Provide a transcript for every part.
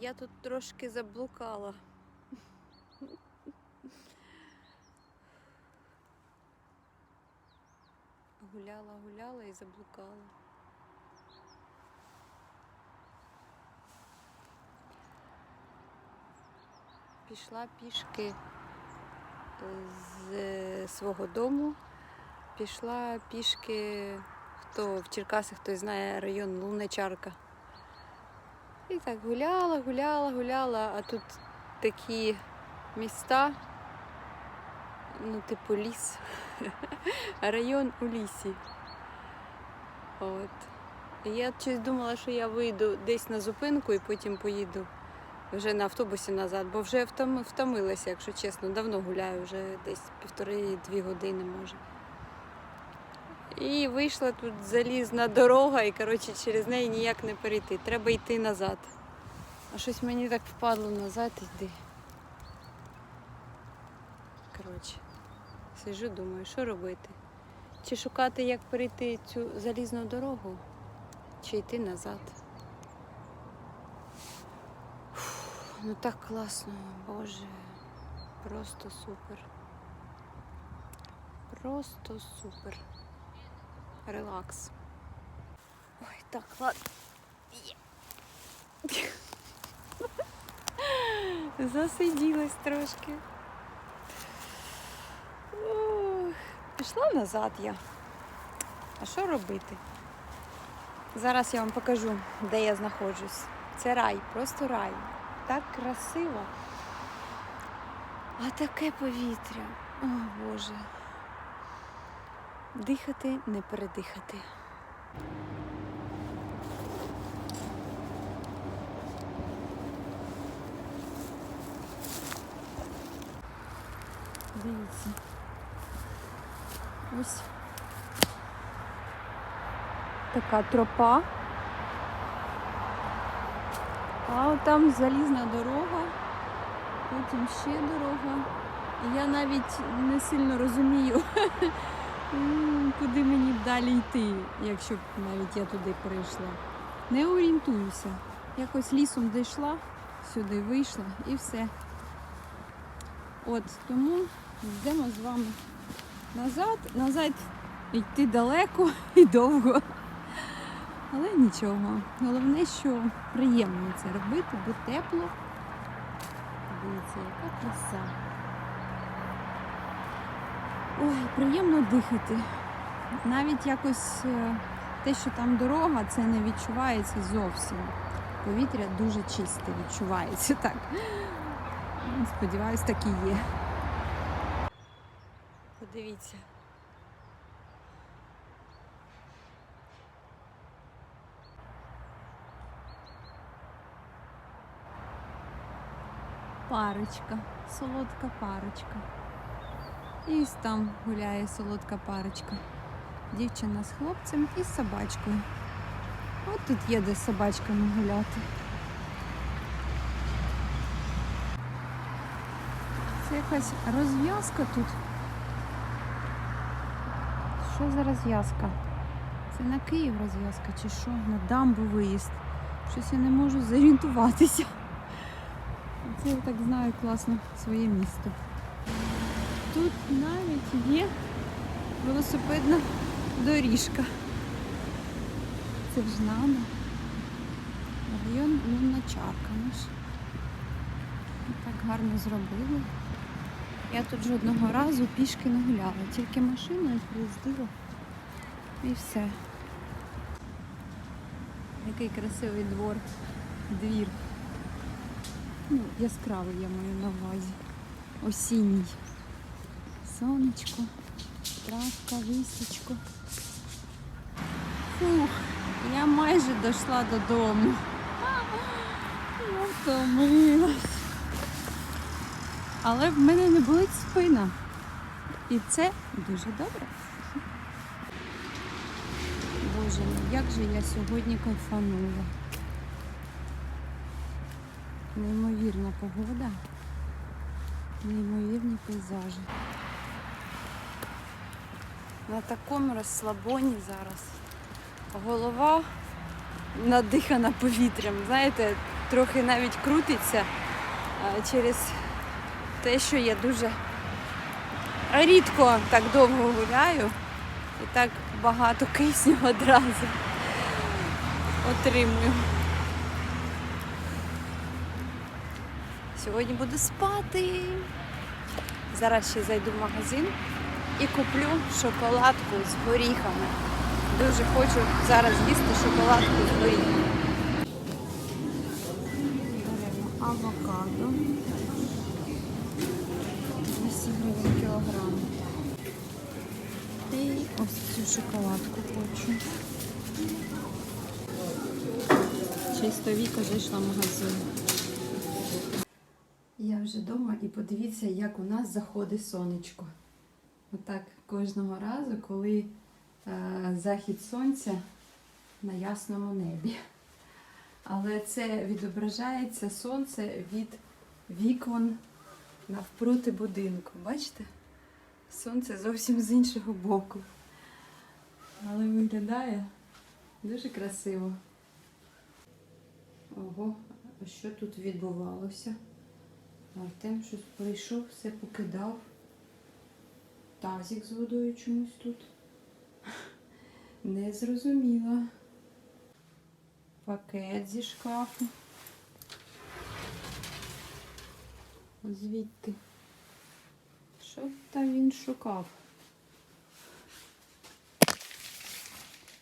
Я тут трошки заблукала. Гуляла, гуляла і заблукала. Пішла пішки з е, свого дому. Пішла пішки, хто в Черкасах, хто знає район Лунечарка. І так гуляла, гуляла, гуляла, а тут такі міста, ну, типу ліс, район у лісі. От. Я щось думала, що я вийду десь на зупинку і потім поїду вже на автобусі назад, бо вже втомилася, якщо чесно. Давно гуляю, вже десь півтори-дві години може. І вийшла тут залізна дорога, і коротше через неї ніяк не перейти. Треба йти назад. А щось мені так впадло назад йди. Коротше, сиджу, думаю, що робити? Чи шукати, як перейти цю залізну дорогу, чи йти назад. Ну так класно, Боже. Просто супер. Просто супер. Релакс. Ой, так, ладно. Засиділась трошки. Пішла назад я. А що робити? Зараз я вам покажу, де я знаходжусь. Це рай, просто рай. Так красиво. А таке повітря. О Боже. Дихати, не передихати. Дивіться. Ось така тропа. А там залізна дорога, потім ще дорога. Я навіть не сильно розумію, куди мені далі йти, якщо б навіть я туди прийшла. Не орієнтуюся. Якось лісом дійшла, сюди вийшла і все. От тому йдемо з вами назад. Назад йти далеко і довго. Але нічого. Головне, що приємно це робити, бо тепло. Дивіться, яка краса. Ой, приємно дихати. Навіть якось е, те, що там дорога, це не відчувається зовсім. Повітря дуже чисте відчувається так. Сподіваюсь, так і є. Подивіться. Парочка, солодка парочка. І там гуляє солодка парочка. Дівчина з хлопцем і з собачкою. От тут є де з собачками гуляти. Це якась розв'язка тут. Що за розв'язка? Це на Київ розв'язка чи що? На дамбу виїзд. Щось я не можу зорієнтуватися. Це я так знаю класно своє місто. Тут навіть є велосипедна доріжка. Це ж надо. Район Луначарка наш. Так гарно зробили. Я тут жодного разу пішки не гуляла, тільки машиною приїздила і все. Який красивий двор, двір. Ну, яскравий я маю на увазі. Осінній. Сонечко, травка, листочко. Фух, я майже дійшла додому. Але в мене не болить спина. І це дуже добре. Боже, ну як же я сьогодні кайфанула. Неймовірна погода, неймовірні пейзажі. На такому розслабоні зараз. Голова надихана повітрям. Знаєте, трохи навіть крутиться через те, що я дуже рідко так довго гуляю і так багато кисню одразу отримую. Сьогодні буду спати. Зараз ще зайду в магазин і куплю шоколадку з горіхами. Дуже хочу зараз їсти шоколадку з горіхами. Беремо авокадо. 200 гривень кілограм. І ось цю шоколадку хочу. Чисто Віка зайшла в магазин. Я вже вдома і подивіться, як у нас заходить сонечко. Отак кожного разу, коли е, захід сонця на ясному небі. Але це відображається сонце від вікон навпроти будинку. Бачите? Сонце зовсім з іншого боку. Але виглядає дуже красиво. Ого, а що тут відбувалося? Артем щось прийшов, все покидав. Тазик з водою чомусь тут. Не зрозуміла. Пакет зі шкафу. Звідти. Що там він шукав?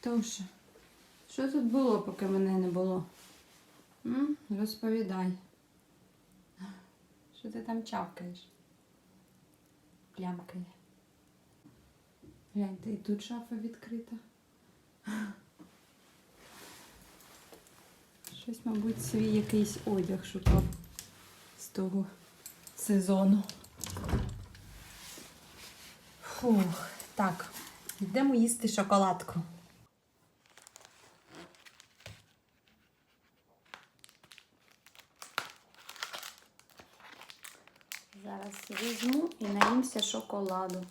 Тоша, що тут було, поки мене не було? М? Розповідай. Що ти там чавкаєш? Плямкає. Гляньте, і тут шафа відкрита. Щось, мабуть, свій якийсь одяг шукав з того сезону. Фух, так, йдемо їсти шоколадку. Зараз візьму і наїмся шоколаду.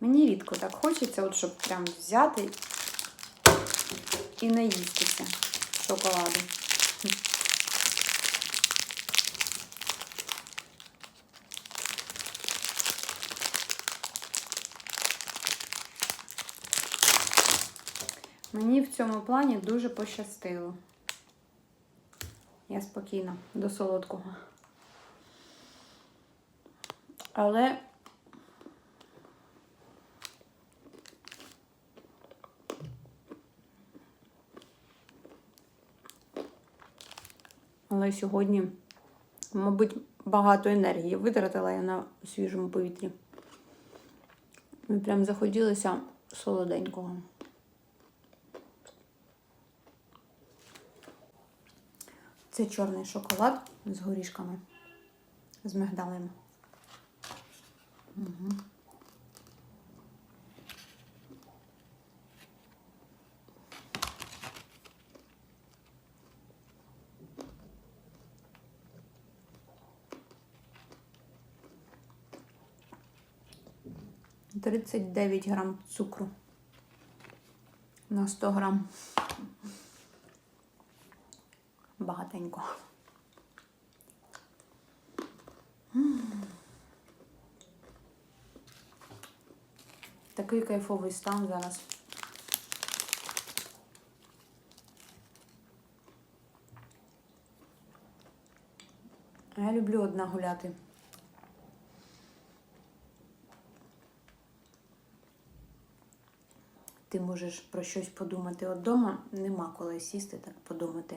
Мені рідко так хочеться, от щоб прям взяти і наїстися шоколаду. Мені в цьому плані дуже пощастило. Я спокійна до солодкого. Але Але сьогодні, мабуть, багато енергії витратила я на свіжому повітрі. Ми прям заходилися солоденького. Це чорний шоколад з горішками, з мигдалем. Угу. Тридцять дев'ять грам цукру на 100 грам. Багатенько. Такий кайфовий стан зараз. Я люблю одна гуляти. Ти можеш про щось подумати от дома, нема коли сісти так подумати.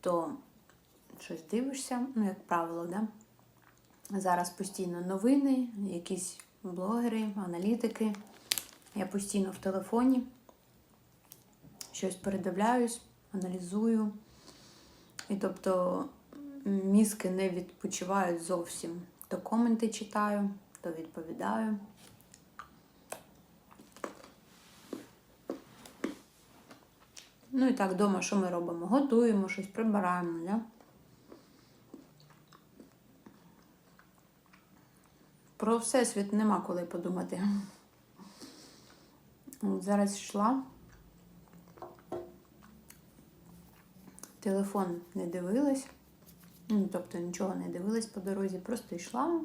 То щось дивишся, ну, як правило, да? Зараз постійно новини, якісь блогери, аналітики. Я постійно в телефоні щось передивляюсь, аналізую. І тобто мізки не відпочивають зовсім. То коменти читаю, то відповідаю. Ну і так, вдома, що ми робимо? Готуємо щось, прибираємо, да? Про всесвіт нема коли подумати. От зараз йшла телефон не дивилась. Ну, тобто нічого не дивилась по дорозі, просто йшла,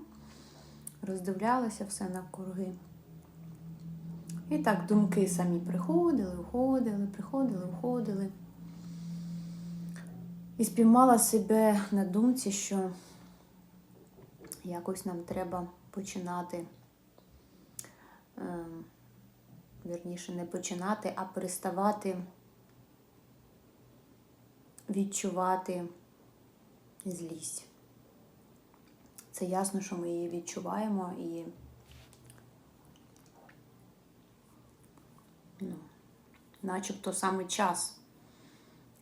роздивлялася все навкруги. І так думки самі приходили, уходили, приходили, уходили. І спіймала себе на думці, що якось нам треба починати. ем, Вірніше, не починати, а переставати відчувати злість. Це ясно, що ми її відчуваємо і ну, начебто саме час.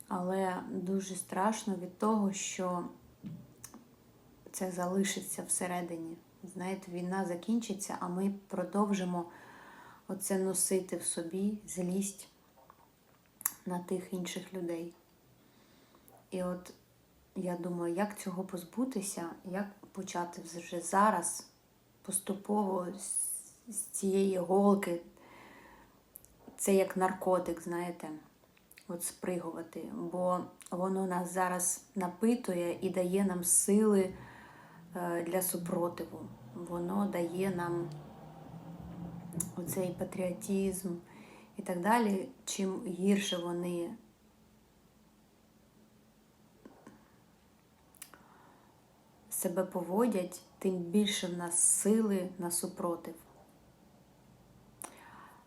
Але дуже страшно від того, що це залишиться всередині. Знаєте, війна закінчиться, а ми продовжимо оце носити в собі злість на тих інших людей. І от я думаю, як цього позбутися, як почати вже зараз поступово з, цієї голки. Це як наркотик, знаєте, от спригувати, бо воно нас зараз напитує і дає нам сили е, для супротиву. Воно дає нам оцей патріотизм і так далі. Чим гірше вони себе поводять, тим більше в нас сили на супротив.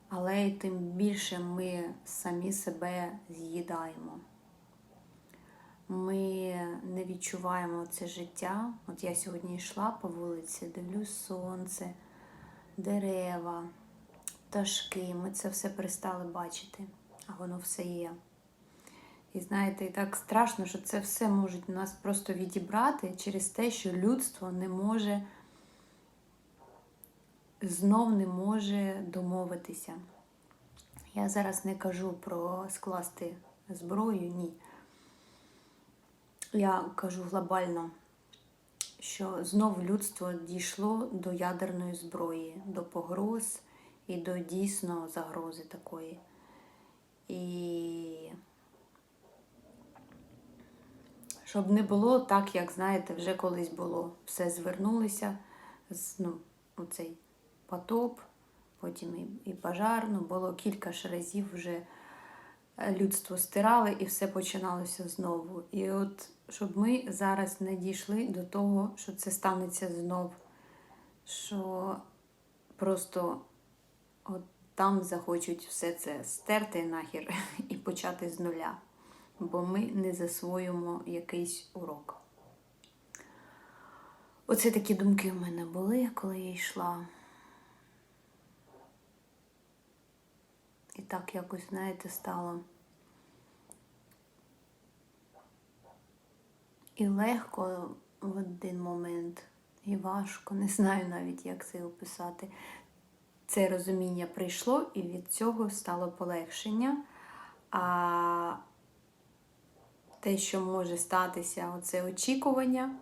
Але й тим більше ми самі себе з'їдаємо. Ми не відчуваємо це життя. От я сьогодні йшла по вулиці, дивлюсь сонце, дерева, пташки. Ми це все перестали бачити, а воно все є. І знаєте, і так страшно, що це все можуть нас просто відібрати через те, що людство не може знов не може домовитися. Я зараз не кажу про скласти зброю, ні. Я кажу глобально, що знов людство дійшло до ядерної зброї, до погроз і до дійсно загрози такої. І щоб не було так, як знаєте, вже колись було. Все звернулися, ну, оцей потоп, потім і, пожар. Ну, було кілька ж разів вже людство стирали і все починалося знову. І от щоб ми зараз не дійшли до того, що це станеться знов, що просто от там захочуть все це стерти нахер і почати з нуля. Бо ми не засвоїмо якийсь урок. Оце такі думки в мене були, коли я йшла. І так якось, знаєте, стало. І легко в один момент, і важко, не знаю навіть, як це описати. Це розуміння прийшло, і від цього стало полегшення. А те, що може статися, оце очікування,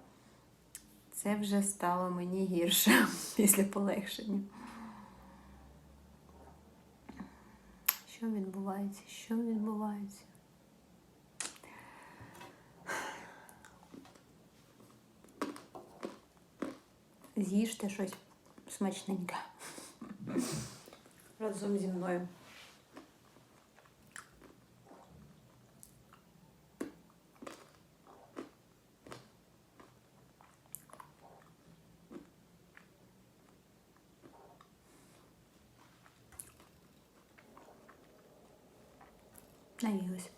це вже стало мені гірше після полегшення. Що відбувається? Що відбувається? З'їжте щось смачненьке. Разом зі мною. Наїлась.